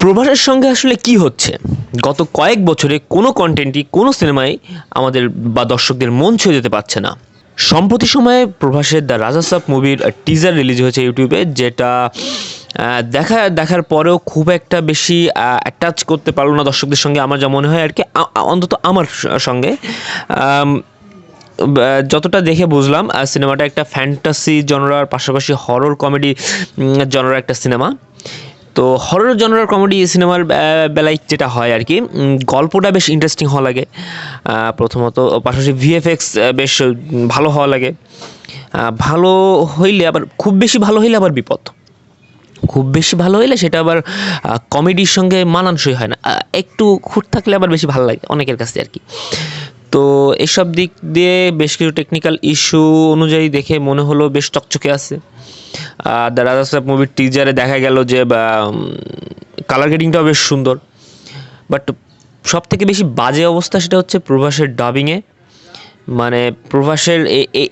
প্রভাসের সঙ্গে আসলে কি হচ্ছে? গত কয়েক বছরে কোনো কন্টেন্টই কোনো সিনেমায় আমাদের বা দর্শকদের মন ছুঁয়ে যেতে পারছে না। সম্প্রতি সময়ে প্রভাসের দ্য রাজা সাপ মুভির টিজার রিলিজ হয়েছে ইউটিউবে, যেটা দেখা, দেখার পরেও খুব একটা বেশি অ্যাটাচ করতে পারল না দর্শকদের সঙ্গে, আমার যা মনে হয় আর কি। অন্তত আমার সঙ্গে। যতটা দেখে বুঝলাম সিনেমাটা একটা ফ্যান্টাসি জনরার পাশাপাশি হরর কমেডি জনরার একটা সিনেমা তো হরর জনরার কমেডি সিনেমার বেলায় যেটা হয় আর কি গল্পটা বেশ ইন্টারেস্টিং হওয়া লাগে। প্রথমত পাশাপাশি ভিএফএক্স বেশ ভালো হওয়া লাগে। ভালো হইলে আবার, খুব বেশি ভালো হইলে আবার বিপদ। খুব বেশি ভালো হইলে সেটা আবার কমেডির সঙ্গে মানানসই হয় না। একটু খুঁট থাকলে আবার বেশি ভালো লাগে অনেকের কাছে আর কি। তো এসব দিক দিয়ে বেশ কিছু টেকনিক্যাল ইস্যু অনুযায়ী দেখে মনে হলো বেশ চকচকে আছে। দ্য রাজা সাহেব মুভির টিজারে দেখা গেল যে কালার গ্রেডিংটাও বেশ সুন্দর। বাট সব থেকে বেশি বাজে অবস্থা সেটা হচ্ছে প্রভাসের ডাবিংয়ে মানে প্রভাসের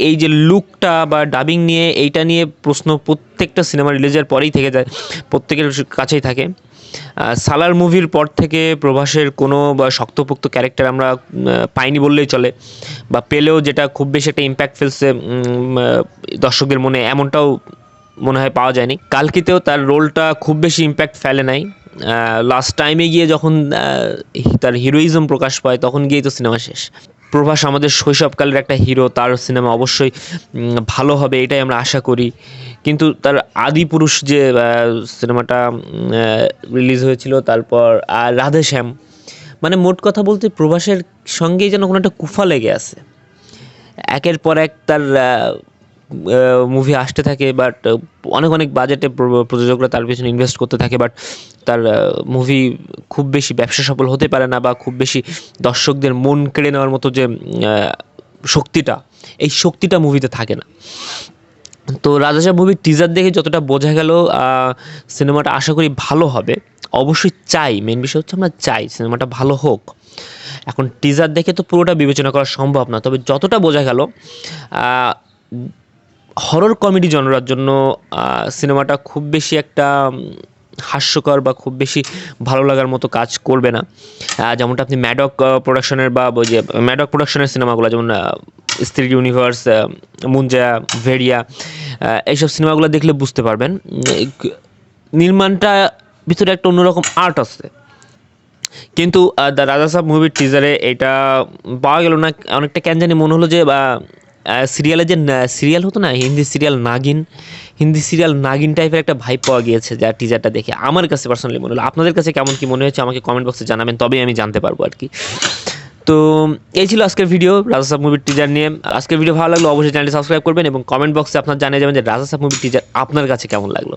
এই যে লুকটা বা ডাবিং নিয়ে, এইটা নিয়ে প্রশ্ন প্রত্যেকটা সিনেমা রিলিজের পরেই থেকে যায়, প্রত্যেকের কাছেই থাকে। সালার মুভির পর থেকে প্রভাসের কোনো বা শক্তপোক্ত ক্যারেক্টার আমরা পাইনি বললেই চলে, বা পেলেও যেটা খুব বেশি একটা ইম্প্যাক্ট ফেলছে দর্শকদের মনে, এমনটাও মনে হয় পাওয়া যায়নি। কালকিতেও তার রোলটা খুব বেশি ইম্প্যাক্ট ফেলে নাই। লাস্ট টাইমে গিয়ে যখন তার হিরোইজম প্রকাশ পায়, তখন গিয়েই তো সিনেমা শেষ। প্রভাস আমাদের শৈশবকালের একটা হিরো, তার সিনেমা অবশ্যই ভালো হবে, এটাই আমরা আশা করি। কিন্তু তার আদি পুরুষ যে সিনেমাটা রিলিজ হয়েছিল, তারপর আর রাধেশ্যাম। মানে মোট কথা বলতে প্রভাসের সঙ্গেই যেন কোনো একটা কুফা লেগে আছে। একের পর এক তার মুভি আসতে থাকে বাট অনেক অনেক বাজেটে প্রযোজকরা তার পিছনে ইনভেস্ট করতে থাকে বাট তার মুভি খুব বেশি ব্যবসা সফল হতে পারে না বা খুব বেশি দর্শকদের মন কেড়ে নেওয়ার মতো যে শক্তিটা, এই শক্তিটা মুভিতে থাকে না। তো রাজাশাহ মুভির টিজার দেখে যতটা বোঝা গেল সিনেমাটা আশা করি ভালো হবে। অবশ্যই চাই মেন বিষয় হচ্ছে আমরা চাই সিনেমাটা ভালো হোক। এখন টিজার দেখে তো পুরোটা বিবেচনা করা সম্ভব না, তবে যতটা বোঝা গেল হরর কমেডি জনরার জন্য সিনেমাটা খুব বেশি একটা হাস্যকর বা খুব বেশি ভালো লাগার মতো কাজ করবে না। যেমনটা আপনি ম্যাডক প্রোডাকশনের বা যে ম্যাডক প্রোডাকশনের সিনেমাগুলো, যেমন স্ত্রী ইউনিভার্স মুঞ্জা ভেরিয়া এইসব সিনেমাগুলো দেখলে বুঝতে পারবেন নির্মাণটা ভিতরে একটা অন্যরকম আর্ট আছে। কিন্তু দ্য রাজা সাহেব মুভির টিজারে এটা পাওয়া গেল না, অনেকটা কেন জানি মনে হলো যে সিরিয়ালে যে সিরিয়াল হতো না, হিন্দি সিরিয়াল নাগিন, হিন্দি সিরিয়াল নাগিন টাইপের একটা ভাইব পাওয়া গিয়েছে যা টিজারটা দেখে। আমার কাছে পার্সোনালি মনে হলো, আপনাদের কাছে কেমন কি মনে হয়েছে আমাকে কমেন্ট বক্সে জানাবেন, তবেই আমি জানতে পারব আর কি। তো এই ছিল আজকের ভিডিও রাজা সাহেব মুভির টিজার নিয়ে। আজকের ভিডিও ভালো লাগল অবশ্যই চ্যানেলটি সাবস্ক্রাইব করবেন এবং কমেন্ট বক্সে আপনার জানিয়ে যাবেন যে রাজা সাহেব মুভির টিজার আপনার কাছে কেমন লাগল।